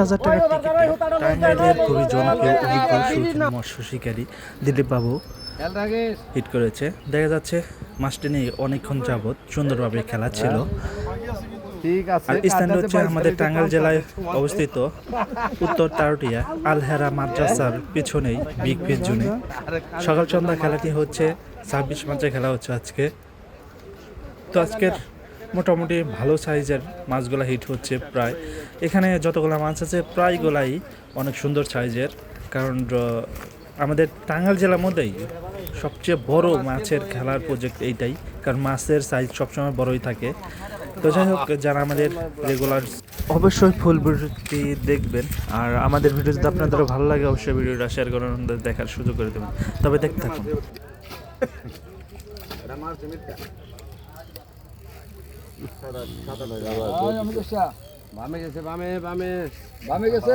হাজার টাকার খুবই জনপ্রিয় অভিজ্ঞ হিট করেছে। দেখা যাচ্ছে মাছটি নিয়ে অনেকক্ষণ যাবৎ সুন্দরভাবে খেলা ছিল। আর স্থানটা হচ্ছে আমাদের টাঙ্গাইল জেলায় অবস্থিত। উত্তর তারটিয়া আলহেরা মাদ্রাসার পিছনেই বিগ ফিজ জোনে। সকাল সন্ধ্যা খেলাটি হচ্ছে ছাব্বিশ মার্চে খেলা হচ্ছে আজকে। তো আজকের মোটামুটি ভালো সাইজের মাছগুলা হিট হচ্ছে প্রায়। এখানে যতগুলো মাছ আছে প্রায়গুলাই অনেক সুন্দর সাইজের। কারণ আমাদের টাঙ্গাইল জেলার মধ্যেই সবচেয়ে বড় মাছের খেলার প্রজেক্ট এইটাই। কারণ মাছের সাইজ সবসময় বড়ই থাকে। তো যাই হোক যারা আমাদের রেগুলার অবশ্যই ফুল ভিডিওটি দেখবেন। আর আমাদের ভিডিও যদি আপনাদের ভালো লাগে অবশ্যই ভিডিওটা শেয়ার করে আমাদের দেখার সুযোগ করে দেবেন। তবে দেখতে থাকুন। আয়, বামে গেছে বামে বামে। বামে গেছে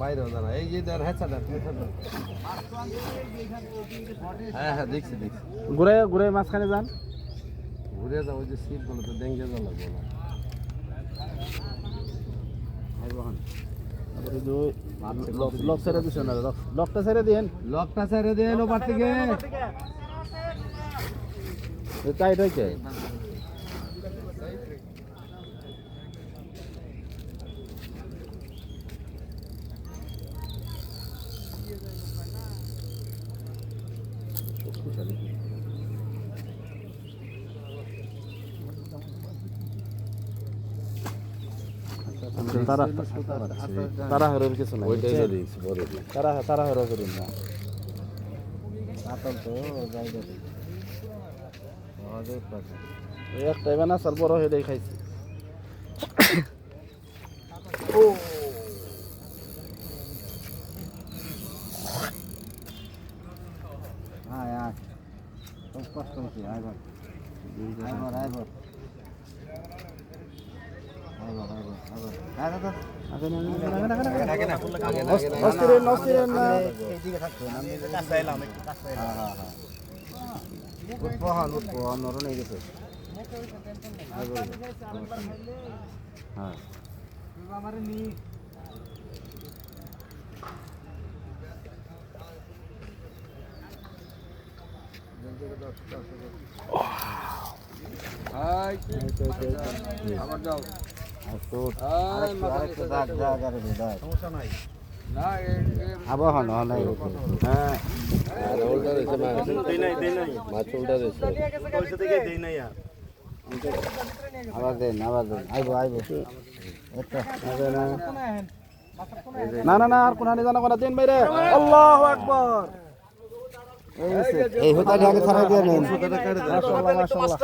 বাইরে দাঁড়া। এই যে দেন হ্যাঁ স্যার হ্যাঁ হ্যাঁ দেখছি দেখছি। ঘুরে ঘুরে মাঝখানে যান। ঘুরে ওই যে সিটগুলো তো ডেঙ্গে যাওয়া লাগবে না লক ছেড়ে দিছেন না লকটা ছেড়ে দিন লকটা ছেড়ে দেন ওপার থেকে। টাইট হয়েছে তারা তারা হরের কিছু নাই। তারা তারা হরে করিন না। একটা এবার না সাল বড় হয়ে দেখাইছি আয় আয়। খুব কষ্ট হচ্ছে আয় ভাই। আয় হয়ে হ্যাঁ আবার যাও না এ- এ- আবার হন হন আবার দেন আবার দেন। আইবো আইবো। না না না না আর কোনখানে জানা কোনা দেন বাইরে। আল্লাহু আকবার। এই হচ্ছে এই আগে ছাড়াই দিয়ে নেন। মাশাআল্লাহ মাশাআল্লাহ।